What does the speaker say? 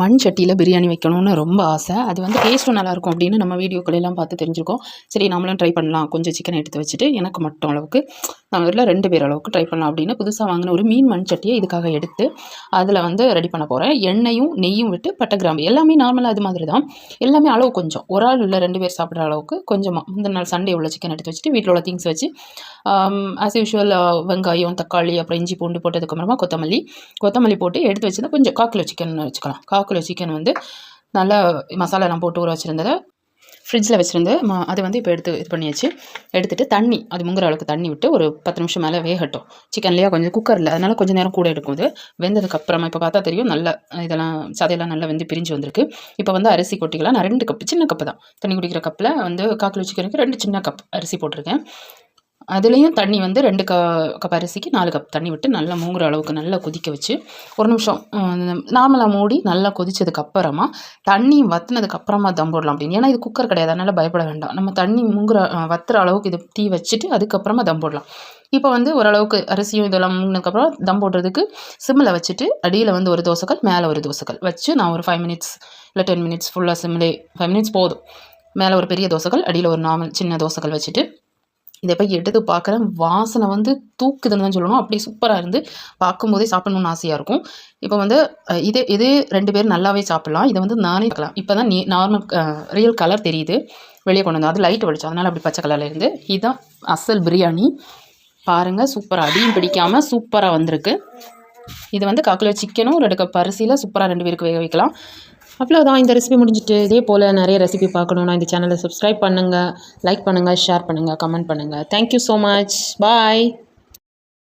மண் சட்டியில் பிரியாணி வைக்கணும்னு ரொம்ப ஆசை. அது வந்து டேஸ்ட்டும் நல்லாயிருக்கும் அப்படின்னு நம்ம வீடியோக்களெல்லாம் பார்த்து தெரிஞ்சுருக்கோம். சரி நம்மளும் ட்ரை பண்ணலாம். கொஞ்சம் சிக்கன் எடுத்து வச்சுட்டு எனக்கு மட்டும் அளவுக்கு நாங்கள் இதில் ரெண்டு பேர் அளவுக்கு ட்ரை பண்ணலாம் அப்படின்னு புதுசாக வாங்கின ஒரு மீன் மண் சட்டியை இதுக்காக எடுத்து அதில் வந்து ரெடி பண்ண போகிறேன் எண்ணெயும் நெய்யும் விட்டு பட்டை கிராம்பு. எல்லாமே நார்மலாக அது மாதிரி தான் எல்லாமே அளவு கொஞ்சம். ஒரு ஆள் இல்லை ரெண்டு பேர் சாப்பிட்ற அளவுக்கு கொஞ்சமாக முந்தின நாள் சண்டே உள்ள சிக்கன் எடுத்து வச்சுட்டு வீட்டில் உள்ள திங்ஸ் வச்சு ஆஸ் யூஷுவல் வெங்காயம் தக்காளி அப்புறம் இஞ்சி பூண்டு போட்டதுக்கப்புறமா கொத்தமல்லி. கொத்தமல்லி போட்டு எடுத்து வச்சுருந்தா கொஞ்சம் கால் கிலோ சிக்கன் வச்சுக்கலாம் கால் சிக்கன் வந்து நல்லா மசாலாலாம் போட்டு ஊற வச்சுருந்ததை ஃப்ரிட்ஜில் வச்சுருந்து ம அது வந்து இப்போ எடுத்து இது பண்ணியாச்சு. எடுத்துகிட்டு தண்ணி அது முங்குற அளவுக்கு தண்ணி விட்டு ஒரு பத்து நிமிஷம் மேலே வேகட்டும். சிக்கன்லேயே கொஞ்சம் குக்கரில் அதனால் கொஞ்சம் நேரம் கூட எடுக்கும் இது. வெந்ததுக்கு அப்புறமா இப்போ பார்த்தா தெரியும் நல்ல இதெல்லாம் சதையெல்லாம் நல்லா வந்து பிரிஞ்சு வந்திருக்கு. இப்போ வந்து அரிசி கொட்டிக்கலாம். நான் ரெண்டு கப்பு சின்ன கப்பு தான். தண்ணி குடிக்கிற கப்பில் வந்து காக்கிலோ சிக்கனுக்கு ரெண்டு சின்ன கப் அரிசி போட்டிருக்கேன். அதுலேயும் தண்ணி வந்து ரெண்டு க கப் அரிசிக்கு நாலு கப் தண்ணி விட்டு நல்லா மூங்குற அளவுக்கு நல்லா கொதிக்க வச்சு ஒரு நிமிஷம் நார்மலாக மூடி நல்லா கொதிச்சதுக்கு அப்புறமா தண்ணி வற்றினதுக்கு அப்புறமா தம் போடலாம் அப்படின்னு. ஏன்னா இது குக்கர் கிடையாது. அதனால் பயப்பட வேண்டாம். நம்ம தண்ணி மூங்குற வத்துற அளவுக்கு இது தீ வச்சுட்டு அதுக்கப்புறமா தம் போடலாம். இப்போ வந்து ஓரளவுக்கு அரிசியும் இதெல்லாம் மூங்கினதுக்கப்புறம் தம் போடுறதுக்கு சிம்மில் வச்சுட்டு அடியில் வந்து ஒரு தோசைக்கல் மேலே ஒரு தோசைக்கல் வச்சு நான் ஒரு ஃபைவ் மினிட்ஸ் இல்லை டென் மினிட்ஸ் ஃபுல்லாக சிம்மிலே ஃபைவ் மினிட்ஸ் போதும். மேலே ஒரு பெரிய தோசைக்கல் அடியில் ஒரு நார்மல் சின்ன தோசைக்கல் வச்சுட்டு இதை போய் எடுத்து பார்க்குறேன் வாசனை வந்து தூக்குதுன்னு தான் சொல்லணும். அப்படி சூப்பராக இருந்து பார்க்கும்போதே சாப்பிடணும்னு ஆசையாக இருக்கும். இப்போ வந்து இதே இதே ரெண்டு பேர் நல்லாவே சாப்பிட்லாம். இதை வந்து நானே பார்க்கலாம். இப்போ தான் நீ நார்மல் ரியல் கலர் தெரியுது. வெளியே கொண்டு வந்தோம் அது லைட் வலிச்சோம் அதனால் அப்படி பச்சை கலரில் இருந்து. இதுதான் அசல் பிரியாணி. பாருங்கள் சூப்பராக அடியும் பிடிக்காமல் சூப்பராக வந்திருக்கு. இது வந்து காக்கிலோ சிக்கனும் ரெண்டு கப் அரிசியில் சூப்பராக ரெண்டு பேருக்கு வேக வைக்கலாம். அவ்வளோதான் இந்த ரெசிபி முடிஞ்சிட்டு இதே போல் நிறைய ரெசிபி பார்க்கணுன்னா இந்த சேனலை சப்ஸ்கிரைப் பண்ணுங்கள் லைக் பண்ணுங்கள் ஷேர் பண்ணுங்கள் கமெண்ட் பண்ணுங்கள் தேங்க்யூ ஸோ மச் பாய்